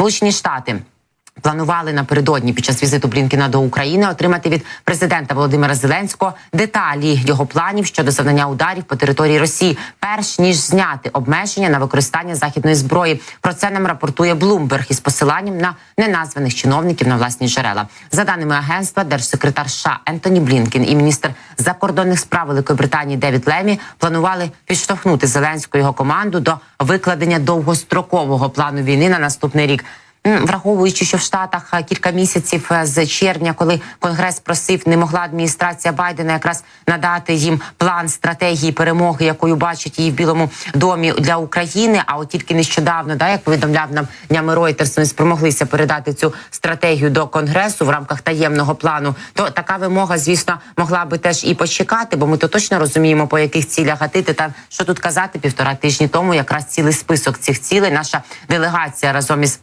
Сполучені Штати. Планували напередодні під час візиту Блінкіна до України отримати від президента Володимира Зеленського деталі його планів щодо завдання ударів по території Росії, перш ніж зняти обмеження на використання західної зброї. Про це нам рапортує Блумберг із посиланням на неназваних чиновників на власні джерела. За даними агентства, держсекретар США Ентоні Блінкін і міністр закордонних справ Великої Британії Девід Лемі планували підштовхнути Зеленську його команду до викладення довгострокового плану війни на наступний рік. Враховуючи, що в Штатах е, кілька місяців е, з червня, коли конгрес просив, не могла адміністрація Байдена якраз надати їм план стратегії перемоги, якою бачать її в Білому домі для України. А от тільки нещодавно, да, як повідомляв нам днями Reuters, вони спромоглися передати цю стратегію до конгресу в рамках таємного плану. То така вимога, звісно, могла би теж і почекати, бо ми то точно розуміємо, по яких цілях гатити. Та що тут казати, півтора тижні тому якраз цілий список цих цілей. Наша делегація разом із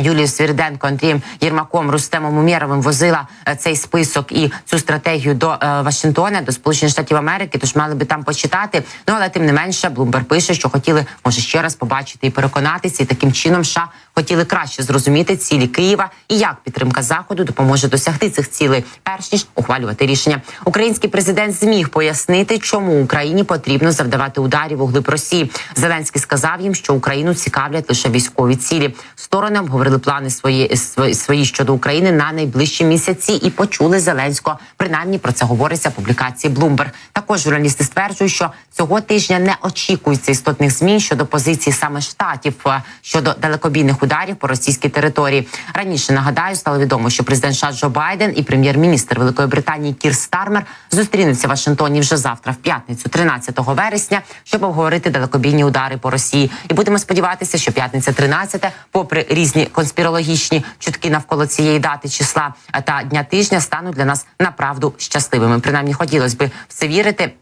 Юлією Свірденко, Андрієм Єрмаком, Рустемом Умєровим возила е, цей список і цю стратегію до е, Вашингтона, до Сполучених Штатів Америки. Тож мали би там почитати. Ну але тим не менше, Блумбер пише, що хотіли може ще раз побачити і переконатися, і таким чином США хотіли краще зрозуміти цілі Києва і як підтримка заходу допоможе досягти цих цілей, перш ніж ухвалювати рішення. Український президент зміг пояснити, чому Україні потрібно завдавати ударів у глиб Росії. Зеленський сказав їм, що Україну цікавлять лише військові цілі. Сторони обговорили плани свої свої, щодо України на найближчі місяці і почули Зеленського. Принаймні про це говориться публікації Bloomberg. Також журналісти стверджують, що цього тижня не очікується істотних змін щодо позиції саме штатів е, щодо далекобійних ударів по російській території. Раніше нагадаю, стало відомо, що президент США Джо Байден і прем'єр-міністр Великої Британії Кір Стармер зустрінуться в Вашингтоні вже завтра, в п'ятницю, 13 вересня, щоб обговорити далекобійні удари по Росії. І будемо сподіватися, що п'ятниця 13, попри різні конспірологічні чутки навколо цієї дати числа та дня тижня, стануть для нас направду щасливими. Принаймні, хотілося б в це вірити.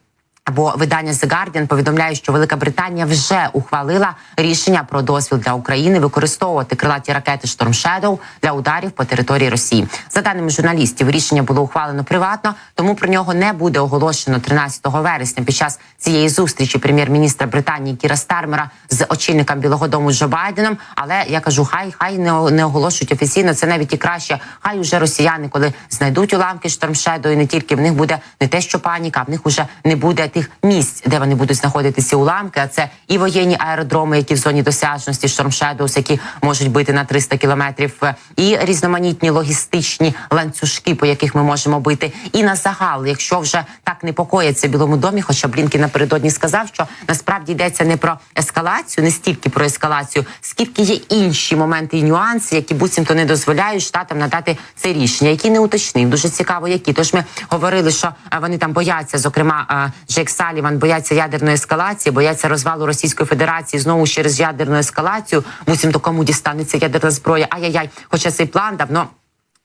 Бо видання The Guardian повідомляє, що Велика Британія вже ухвалила рішення про дозвіл для України використовувати крилаті ракети Storm Shadow для ударів по території Росії. За даними журналістів, рішення було ухвалено приватно, тому про нього не буде оголошено 13 вересня. Під час цієї зустрічі прем'єр-міністра Британії Кіра Стармера з очільником Білого Дому Джо Байденом. Але я кажу, хай хай не, не оголошують офіційно. Це навіть і краще. Хай уже росіяни, коли знайдуть уламки Storm Shadow, і не тільки в них буде не те, що паніка, в них уже не буде тих місць, де вони будуть знаходитися уламки. А це і воєнні аеродроми, які в зоні досяжності Shadows, які можуть бити на 300 кілометрів, е, і різноманітні логістичні ланцюжки, по яких ми можемо бити. І на загал, якщо вже так непокоїться Білому домі, хоча Блінкін напередодні сказав, що насправді йдеться не про ескалацію, не стільки про ескалацію, скільки є інші моменти і нюанси, які буцімто не дозволяють штатам надати це рішення, які не уточнив. Дуже цікаво, які тож ми говорили, що е, вони там бояться, зокрема е, Джек Саліван, бояться ядерної ескалації, бояться розвалу Російської Федерації знову через ядерну ескалацію. Мусім, то кому дістанеться ядерна зброя. Ай-яй-яй, хоча цей план давно.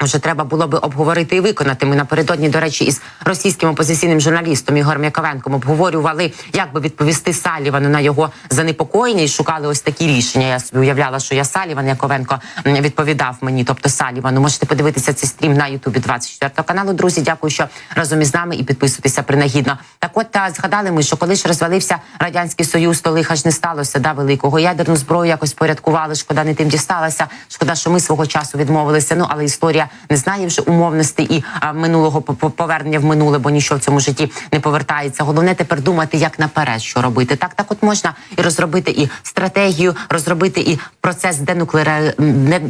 Вже треба було би обговорити і виконати. Ми напередодні, до речі, із російським опозиційним журналістом Ігорем Яковенком обговорювали, як би відповісти Салівану на його занепокоєння і шукали ось такі рішення. Я собі уявляла, що я Саліван Яковенко відповідав мені, тобто Салівану. Можете подивитися цей стрім на Ютубі 24 каналу. Друзі, дякую, що разом із нами і підписуйтеся принагідно. Так, от та згадали ми, що коли ж розвалився радянський союз, то лиха ж не сталося да великого ядерну зброю якось порядкували. Шкода не тим дісталася. Шкода, що ми свого часу відмовилися. Ну але історія не знає вже умовностей і а, минулого по- по- повернення в минуле, бо нічого в цьому житті не повертається. Головне тепер думати, як наперед, що робити. Так, так, от можна і розробити і стратегію, розробити і процес денуклеара...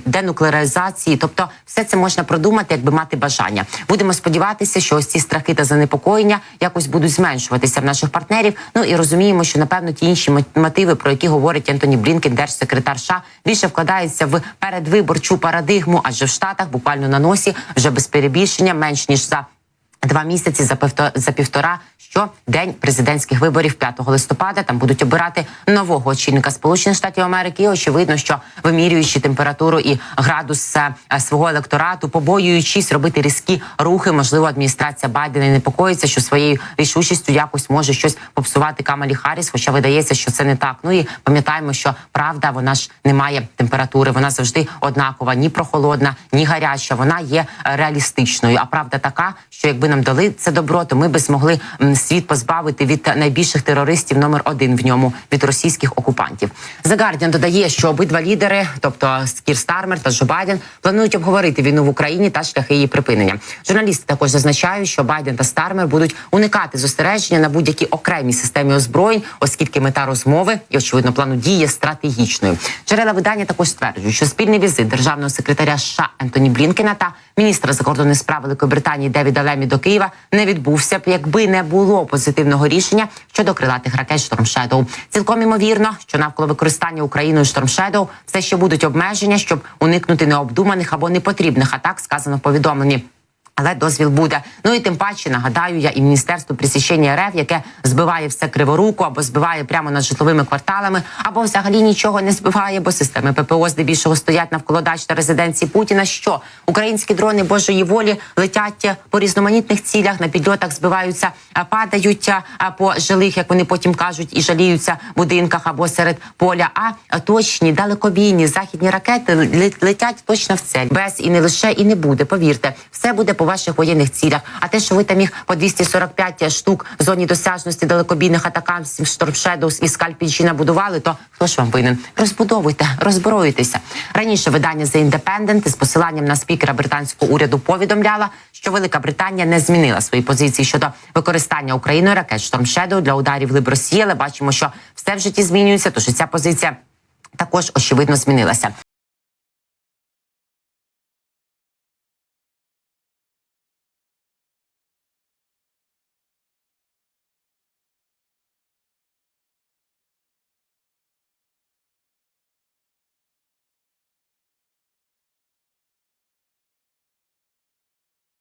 денуклеаризації. Тобто, все це можна продумати, якби мати бажання. Будемо сподіватися, що ось ці страхи та занепокоєння якось будуть зменшуватися в наших партнерів. Ну і розуміємо, що напевно ті інші мотиви, про які говорить Антоні Блінкен, держсекретар США, більше вкладаються в передвиборчу парадигму, адже в Штатах буквально на носі вже без перебільшення менш ніж за. Два місяці за півто- за півтора, що день президентських виборів 5 листопада там будуть обирати нового очільника Сполучених Штатів Америки. І очевидно, що вимірюючи температуру і градус е, е, свого електорату, побоюючись робити різкі рухи, можливо, адміністрація Байдена непокоїться, що своєю рішучістю якось може щось попсувати Камалі Харріс, Хоча видається, що це не так. Ну і пам'ятаємо, що правда вона ж не має температури. Вона завжди однакова, ні прохолодна, ні гаряча. Вона є е, реалістичною. А правда така, що якби нам дали це добро, то ми би змогли світ позбавити від найбільших терористів номер один в ньому від російських окупантів. The додає, що обидва лідери, тобто Кір Стармер та Джо Байден, планують обговорити війну в Україні та шляхи її припинення. Журналісти також зазначають, що Байден та Стармер будуть уникати зосередження на будь-якій окремій системі озброєнь, оскільки мета розмови і очевидно плану дії є стратегічною. Джерела видання також стверджують, що спільний візит державного секретаря США Ентоні Блінкена та міністра закордонних справ Великої Британії Девіда Лемі до Києва не відбувся б, якби не було позитивного рішення щодо крилатих ракет Штормшедоу. Цілком імовірно, що навколо використання Україною Штормшедоу все ще будуть обмеження, щоб уникнути необдуманих або непотрібних атак, сказано в повідомленні. Але дозвіл буде. Ну і тим паче нагадаю я і міністерство присічення РФ, яке збиває все криворуку або збиває прямо над житловими кварталами, або взагалі нічого не збиває, бо системи ППО здебільшого стоять навколо дач та резиденції Путіна. Що українські дрони Божої волі летять по різноманітних цілях на підльотах, збиваються, падають по жилих, як вони потім кажуть, і жаліються будинках або серед поля. А точні далекобійні західні ракети летять точно в цель. Без і не лише і не буде. Повірте, все буде по ваших воєнних цілях. А те, що ви там їх по 245 штук в зоні досяжності далекобійних атакам Shadows і Скальпільчі набудували, то хто ж вам винен? Розбудовуйте, роззброюйтеся. Раніше видання The Independent з посиланням на спікера британського уряду повідомляла, що Велика Британія не змінила свої позиції щодо використання Україною ракет Shadow для ударів глиб Росії, але бачимо, що все в житті змінюється. Тож ця позиція також очевидно змінилася.